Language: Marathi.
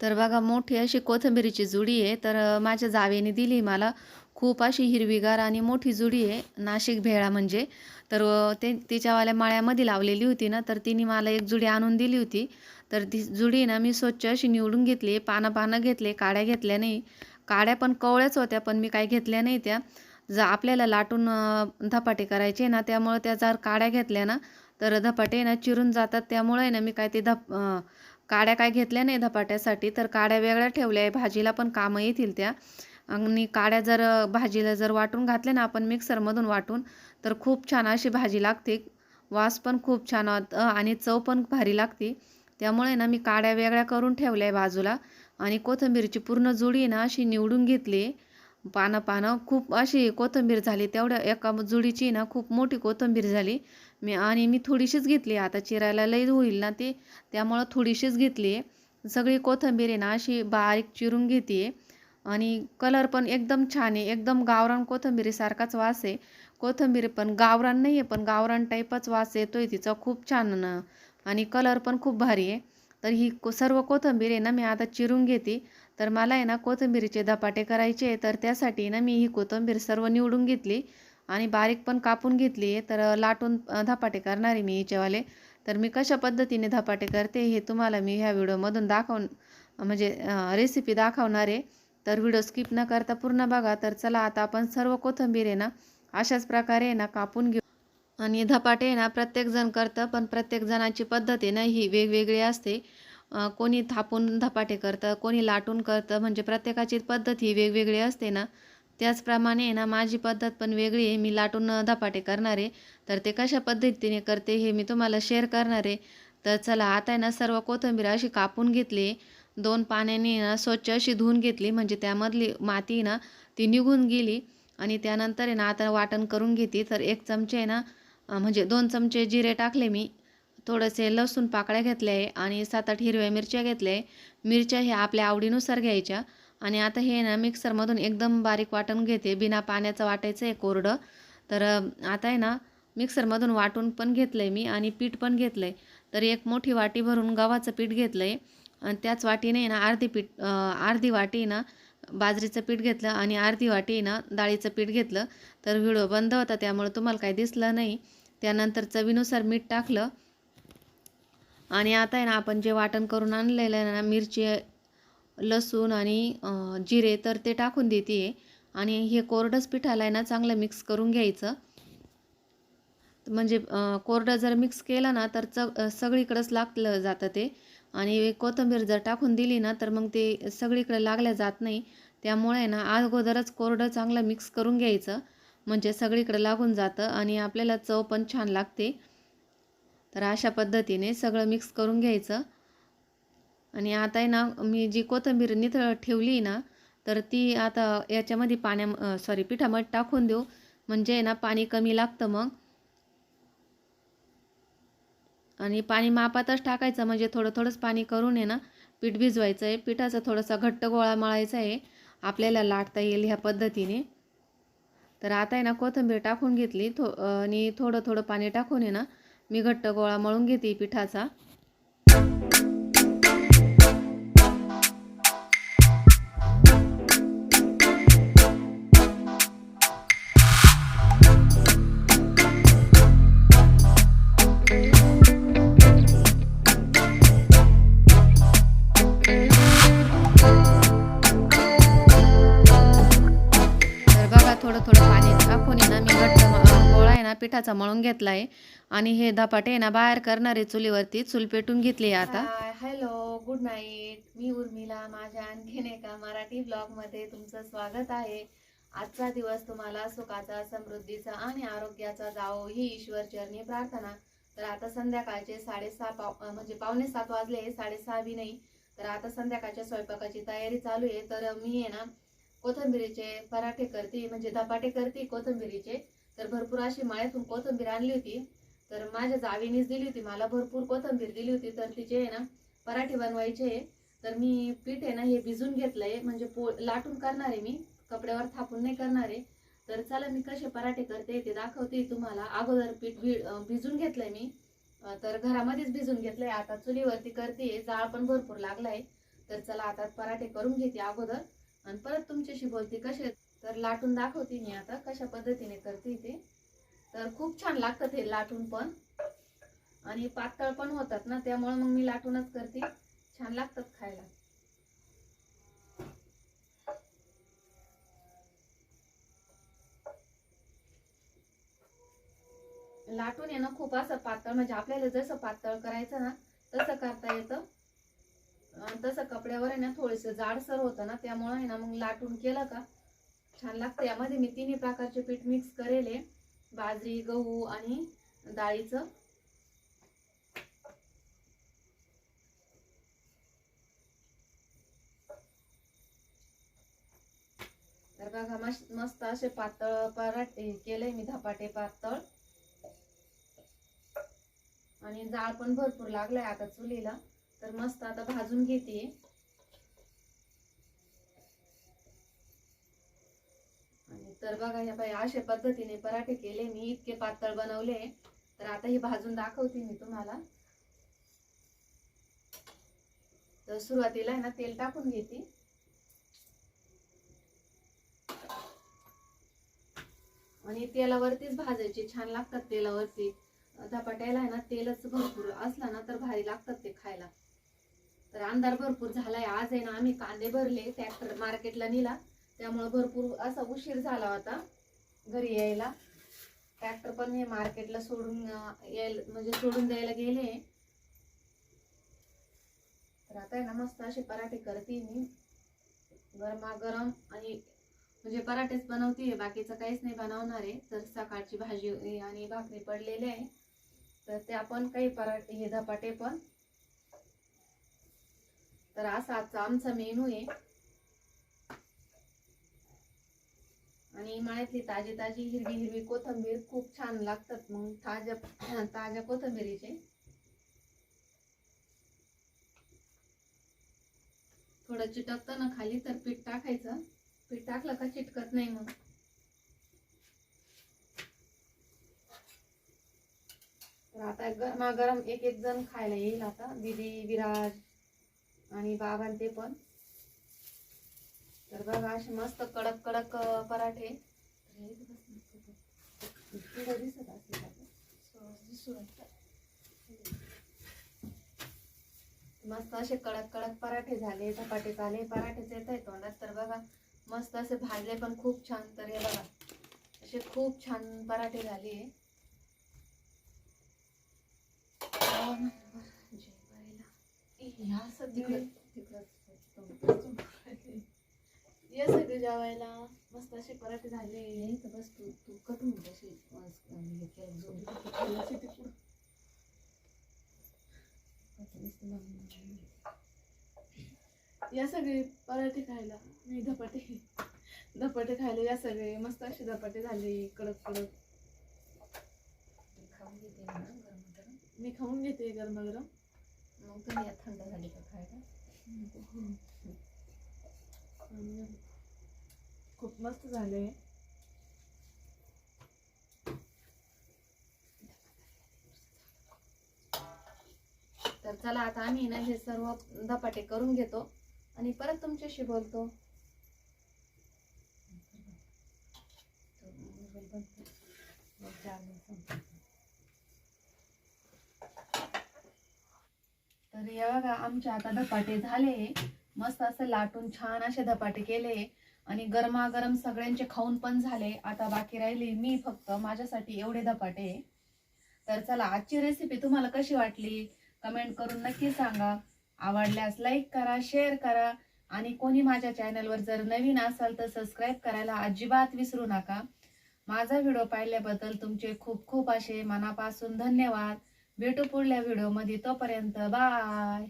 तर बघा मोठी अशी कोथिंबिरीची जुडी आहे. तर माझ्या जावेने दिली मला. खूप अशी हिरवीगार आणि मोठी जुडी आहे. नाशिक भेळा म्हणजे. तर ते तिच्यावाल्या माळ्यामध्ये लावलेली होती ना तर तिने मला एक जुडी आणून दिली होती. तर ती जुडी ना मी स्वच्छ अशी निवडून घेतली. पानं पानं घेतले काड्या घेतल्या नाही. काड्या पण कवळ्याच होत्या पण मी काही घेतल्या नाही त्या. जर आपल्याला लाटून धपाटे करायचे ना त्यामुळं त्या जर काड्या घेतल्या ना तर धपाटे ना चिरून जातात. त्यामुळे ना मी काय ते धप काड्या काय घेतल्या नाही धपाट्यासाठी तर काड्या वेगळ्या ठेवल्या आहे. भाजीला पण कामं येतील त्या. आणि काड्या जर भाजीला जर वाटून घातल्या ना आपण मिक्सरमधून वाटून तर खूप छान अशी भाजी लागते. वास पण खूप छान आणि चव पण भारी लागते. त्यामुळे ना मी काड्या वेगळ्या करून ठेवल्या आहे बाजूला. आणि कोथिंबीरची पूर्ण जुडी ना अशी निवडून घेतली पानं पानं. खूप अशी कोथिंबीर झाली. तेवढ्या एका जुडीची ना खूप मोठी कोथिंबीर झाली. मी आणि मी थोडीशीच घेतली. आता चिरायला लई होईल ना ती. त्यामुळं थोडीशीच घेतली. आहे सगळी कोथिंबीर आहे ना अशी बारीक चिरून घेते. आणि कलर पण एकदम छान आहे. एकदम गावरान कोथिंबीरीसारखाच वास आहे. कोथिंबीर पण गावरान नाही आहे पण गावरान टाईपच वास येतोय तिचा. खूप छान आणि कलर पण खूप भारी आहे. तर ही को सर्व कोथिंबीर आहे ना मी आता चिरून घेते. तर मला आहे ना कोथिंबीरीचे धपाटे करायचे तर त्यासाठी ना मी ही कोथिंबीर सर्व निवडून घेतली आणि बारीक पण कापून घेतली आहे. तर लाटून धपाटे करणार आहे मी हिच्यावाले तर मी कशा पद्धतीने धपाटे करते हे तुम्हाला मी ह्या व्हिडिओमधून दाखवून म्हणजे रेसिपी दाखवणार आहे. तर व्हिडिओ स्किप न करता पूर्ण बघा. तर चला आता आपण सर्व कोथिंबीर आहे ना अशाच प्रकारे आहे ना कापून घेऊ. आणि धपाटे आहे ना प्रत्येकजण करतं पण प्रत्येक जणाची पद्धत आहे ना ही वेगवेगळी असते. कोणी थापून धपाटे करतं कोणी लाटून करतं म्हणजे प्रत्येकाची पद्धत ही वेगवेगळी असते ना. त्याचप्रमाणे आहे ना माझी पद्धत पण वेगळी आहे. मी लाटून धपाटे करणार आहे. तर ते कशा पद्धतीने करते हे मी तुम्हाला शेअर करणार आहे. तर चला आता आहे ना सर्व कोथिंबीर अशी कापून घेतली. दोन पाण्याने ना स्वच्छ अशी धुवून घेतली. म्हणजे त्यामधली माती ना ती निघून गेली. आणि त्यानंतर आहे ना आता वाटण करून घेते. तर एक चमचे आहे ना म्हणजे दोन चमचे जिरे टाकले मी. थोडेसे लसूण पाकळ्या घेतल्या आहे आणि सात आठ हिरव्या मिरच्या घेतल्या आहे मिरच्या ह्या आपल्या आवडीनुसार घ्यायच्या. आणि आता हे ना मिक्सरमधून एकदम बारीक वाटून घेते. बिना पाण्याचं वाटायचं आहे कोरडं. तर आता आहे ना मिक्सरमधून वाटून पण घेतलं आहे मी आणि पीठ पण घेतलं आहे तर एक मोठी वाटी भरून गव्हाचं पीठ घेतलं आहे आणि त्याच वाटीने ना अर्धी पीठ अर्धी वाटी ना बाजरीचं पीठ घेतलं आणि अर्धी वाटी ना डाळीचं पीठ घेतलं. तर व्हिडिओ बंद होता त्यामुळे तुम्हाला काही दिसलं नाही. त्यानंतर चवीनुसार मीठ टाकलं. आणि आता आहे ना आपण जे वाटण करून आणलेलं आहे ना मिरची लसूण आणि जिरे तर ते टाकून देते आहे आणि हे कोरडंच पिठाला आहे ना चांगलं मिक्स करून घ्यायचं. म्हणजे कोरडं जर मिक्स केलं ना तर च सगळीकडंच लागलं जातं ते. आणि कोथिंबीर जर टाकून दिली ना तर मग ते सगळीकडे लागल्या जात नाही. त्यामुळे ना अगोदरच कोरडं चांगलं मिक्स करून घ्यायचं. म्हणजे सगळीकडे लागून जातं आणि आपल्याला चव पण छान लागते. तर अशा पद्धतीने सगळं मिक्स करून घ्यायचं. आणि आता आहे ना मी जी कोथिंबीर निथळ ठेवली ना तर ती आता याच्यामध्ये पाण्या सॉरी पिठामध्ये टाकून देऊ. म्हणजे आहे ना पाणी कमी लागतं मग. आणि पाणी मापातच टाकायचं म्हणजे थोडं थोडंच पाणी करून आहे ना पीठ भिजवायचं आहे पिठाचा थोडासा घट्ट गोळा मळायचा आहे आपल्याला लाटता येईल ह्या पद्धतीने. तर आता आहे ना कोथिंबीर टाकून घेतली. थो आणि थोडं थोडं पाणी टाकून आहे ना मी घट्ट गोळा मळून घेते पिठाचा. पिठाचा मळून घेतला आहे आणि हे धपाटे आहे ना बाहेर करणारे चुलीवरती चूल पेटून घेतली आता. Hello good night. मी उर्मिला माझ्या आणखीन एका मराठी ब्लॉगमध्ये तुमचं स्वागत आहे. आजचा दिवस तुम्हाला सुखाचा समृद्धीचा आणि आरोग्याचा जावो ही ईश्वर चरणी प्रार्थना. तर आता संध्याकाळचे साडेसहा पाव म्हणजे पावणे सात वाजले साडेसहा बी नाही. तर आता संध्याकाळच्या स्वयंपाकाची तयारी चालू आहे. तर मी आहे ना कोथिंबिरीचे पराठे करते म्हणजे धपाटे करते कोथिंबिरीचे. तर भरपूर अशी माळ्यातून कोथिंबीर आणली होती. तर माझ्या जावीनीच दिली होती. मला भरपूर कोथिंबीर दिली होती. तर तिचे आहे ना पराठे बनवायचे तर मी पीठ आहे ना हे भिजून घेतलंय. म्हणजे पो लाटून करणार आहे मी. कपड्यावर थापून नाही करणार आहे. तर चला मी कसे पराठे करते ते दाखवते तुम्हाला. अगोदर पीठ भि भिजून घेतलंय मी. तर घरामध्येच भिजून घेतलंय. आता चुलीवरती करते जाळ पण भरपूर लागलाय. तर चला आता पराठे करून घेते अगोदर. आणि परत तुमच्याशी बोलते. कसे तर लाटून दाखवते मी आता कशा पद्धतीने करते ते. तर खूप छान लागतं हे लाटून पण. आणि पातळ पण होतात ना त्यामुळे मग मी लाटूनच करते. छान लागतात खायला. लाटून आहे ना खूप असं पातळ म्हणजे आपल्याला जसं पातळ करायचं ना तसं करता येतं. तसं कपड्यावर आहे ना थोडस जाडसर होतं ना त्यामुळे आहे ना मग लाटून केलं का छान लागतं. यामध्ये मी तिन्ही प्रकारचे पीठ मिक्स करेल. आहे. बाजरी गहू आणि डाळीचं. तर बघा मस्त मस्त असे पातळ पराठे केले मी धपाटे पातळ. आणि जाळ पण भरपूर लागलाय आता चुलीला. तर मस्त आता भाजून घेते. तर बघा ह्या बाई अशा पद्धतीने पराठे केले. मी इतके पातळ बनवले. तर आता हे भाजून दाखवते मी तुम्हाला. तर सुरुवातीला आहे ना तेल टाकून घेते. आणि तेलावरतीच भाजायचे. छान लागतात तेलावरती. धपाट्याला आहे ना तेलच भरपूर असला ना तर भारी लागतात ते खायला. तर अंधार भरपूर झालाय. आज आहे ना आम्ही कांदे भरले. ट्रॅक्टर मार्केटला नेला. त्यामुळे भरपूर असा उशीर झाला होता घरी यायला. ट्रॅक्टर पण हे मार्केटला सोडून यायला म्हणजे सोडून द्यायला गेले. तर आता आहे ना मस्त असे पराठे करते मी. गरमागरम आणि म्हणजे पराठेच बनवते बाकीचं काहीच नाही बनवणार आहे. तर सकाळची भाजी आणि भाकरी पडलेली आहे. तर ते आपण काही पराठे हे धपाटे पण. तर असा आजचा आमचा मेनू आहे. आणि मळ्यातली ताजी ताजी हिरवी हिरवी कोथंबीर खूप छान लागतात मग ताज्या ताज्या कोथंबीरीचे. थोडं चिटकतं ना खाली तर पीठ टाकायचं. पीठ टाकलं का चिटकत नाही मग. तर आता गरमागरम एक एक जण खायला येईल आता दिदी विराज आणि बाबां ते पण. तर बघा असे मस्त कडक कडक पराठे. हे दिसत? मस्त असे कडक कडक पराठे झाले धपाटे झाले पराठेच येत आहे तोंडात. तर बघा मस्त असे भाजले पण खूप छान. तर हे बघा असे खूप छान पराठे झाले. ह्या सगळं तिकडं. ये सगळे जेवायला मस्त असे पराठे झाले. इथं बस तू कटून. या सगळे पराठे खायला. नाही धपाटे धपाटे खायला या सगळे. मस्त असे धपाटे झाले. कडक कडक. खाऊन घेते ना गरम गरम. मी खाऊन घेते गरमागरम मग तुम्ही थंड झाली का खायला? खूप मस्त झाले तर चला आता आम्ही ना हे सर्व धपाटे करून घेतो आणि परत तुमच्याशी बोलतो. तर हे बघा आमचे आता धपाटे झाले. मस्त असं लाटून छान असे धपाटे केले. आणि गरमागरम सगळ्यांचे खाऊन पण झाले. आता बाकी राहिली मी फक्त. माझ्यासाठी एवढे धपाटे. तर चला आजची रेसिपी तुम्हाला कशी वाटली? कमेंट करून नक्की सांगा. आवडल्यास लाईक करा शेअर करा. आणि कोणी माझ्या चॅनलवर जर नवीन असाल तर सबस्क्राईब करायला अजिबात विसरू नका. माझा व्हिडिओ पाहिल्याबद्दल तुमचे खूप खूप असे मनापासून धन्यवाद. भेटू पुढल्या व्हिडिओमध्ये तोपर्यंत बाय